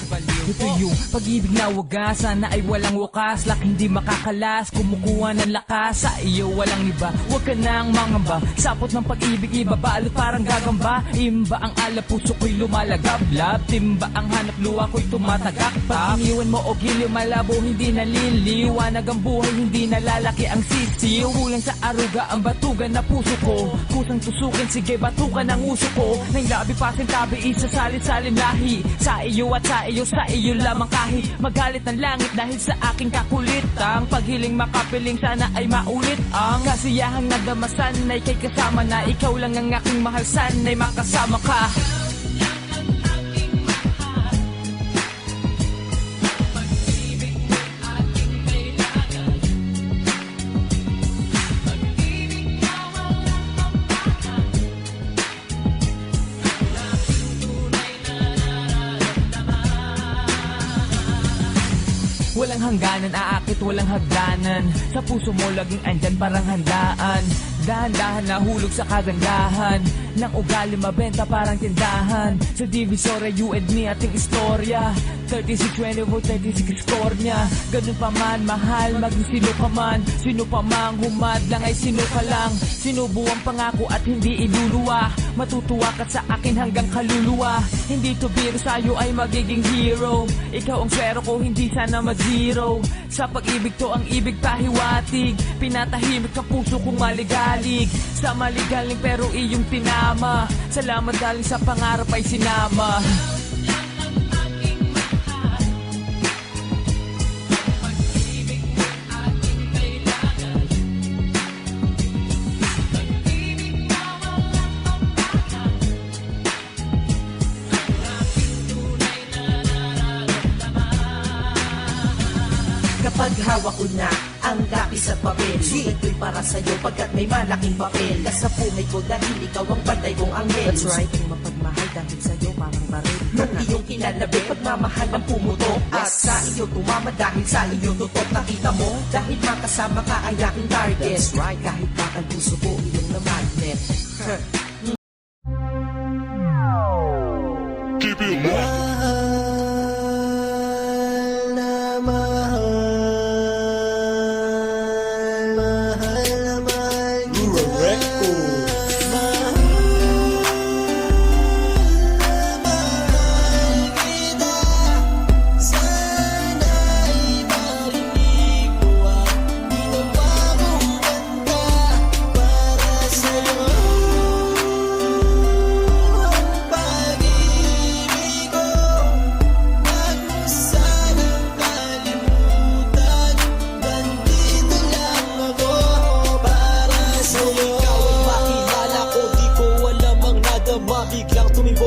tomar. Ito yung pag-ibig na wagasan na ay walang wakas. Lak hindi makakalas, kumukuha ng lakas. Sa iyo walang iba, huwag ka nang mangamba. Sapot ng pag-ibig, iba balot parang gagamba. Imba ang ala, puso ko'y lumalagablab Timba ang hanap, luha ko'y tumatagak. Pag iniwan mo o giliw, malabo hindi naliliwanag ang buhay Hindi nalalaki ang sisiw. Kulang sa aruga ang batugan na puso ko. Kusang tusukin, sige batukan ang uso ko. Nang labi pasing tabi, isa salit-salin lahi. Sa iyo at sa iyo, sa iyo lamang kahit Magalit ng langit dahil sa aking kakulitang Paghiling makapiling, sana ay maulit Ang kasiyahang nagdamasan ay kay kasama na Ikaw lang ang aking mahal, sana'y makasama ka Walang hangganan, aakit walang hagdanan. Sa puso mo laging andyan parang handaan Dahan-dahan nahulog sa kagandahan. Nang ugali mabenta parang tindahan. Sa Divisoria, you and me ating istorya. 36, 24, 36 score niya Ganun pa man, mahal, maging sino ka man. Sino pa mang humad lang ay sino ka lang. Sinubo ang pangako at hindi iluluwa. Matutuwa ka sa akin hanggang kaluluwa. Hindi to biro sa'yo ay magiging hero. Ikaw ang swero ko, hindi sana mag-zero Sa pag-ibig to ang ibig pahiwatig. Pinatahimik ang puso kong maligalig Sa maligaling pero iyong tinama. Salamat dahil sa pangarap ay sinama. Kapag hawak ko na ang lapis at papel. Sulat ko'y para sa'yo pagkat may malaking papel. Nasa pungay ko dahil ikaw ang bantay kong anghel. That's right, ang mapagmahal dahil sa'yo parang baril. Nung iyong kinalabi, pagmamahal ang pumutok At sa iyo tumama dahil sa iyo tutok Nakita mo, dahil makasama ka ay aking target. That's right, kahit bakal puso ko iyong na magnet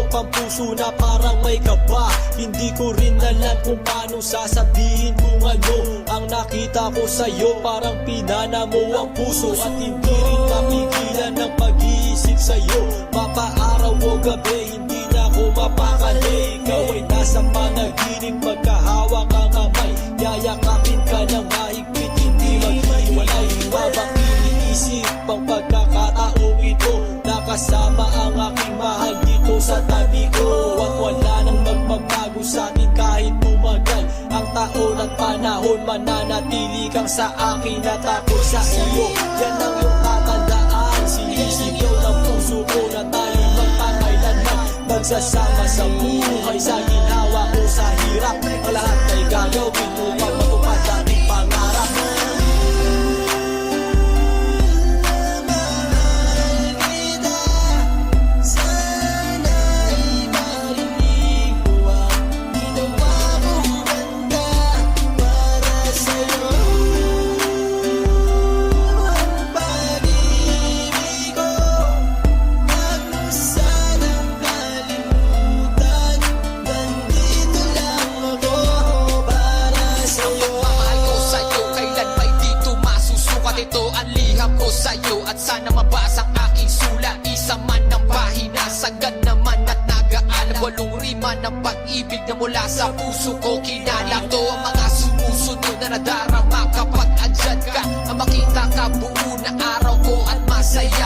Biglang tumimbok ang puso na parang may kaba. Hindi ko rin alam kung paano sasabihin kung ano. Ang nakita ko sa'yo, parang pinana mo ang puso. At hindi rin mapigilan ng pag-iisip sa'yo. Mapaaraw o gabi, hindi na ako mapakali. Ikaw ay nasa panaginip, magkahawak ang kamay. Yayakapin ka ng mahigpit, hindi maghiwalay Habang iniisip ang pagkakataong ito. Nakasama sa tabi ko. At wala nang magbabago sa akin kahit tumagal Ang taon at panahon. Mananatili kang sa akin At ako sa iyo, yan ang iyong tatandaan Sinisigaw ng puso ko na tayo magpakailanman Magsasama sa buhay sa ginawa ko sa hirap. Ang lahat ay gagawin upang sa'yo At sana mabasa ang aking sulat Isa man ang pahina Sagad naman at nagaalam Walong rima ng pag-ibig na mula sa puso ko Kinalang to ang mga sumusunod na nadarama Kapag andyan ka Ang makita ka buo na araw ko At masaya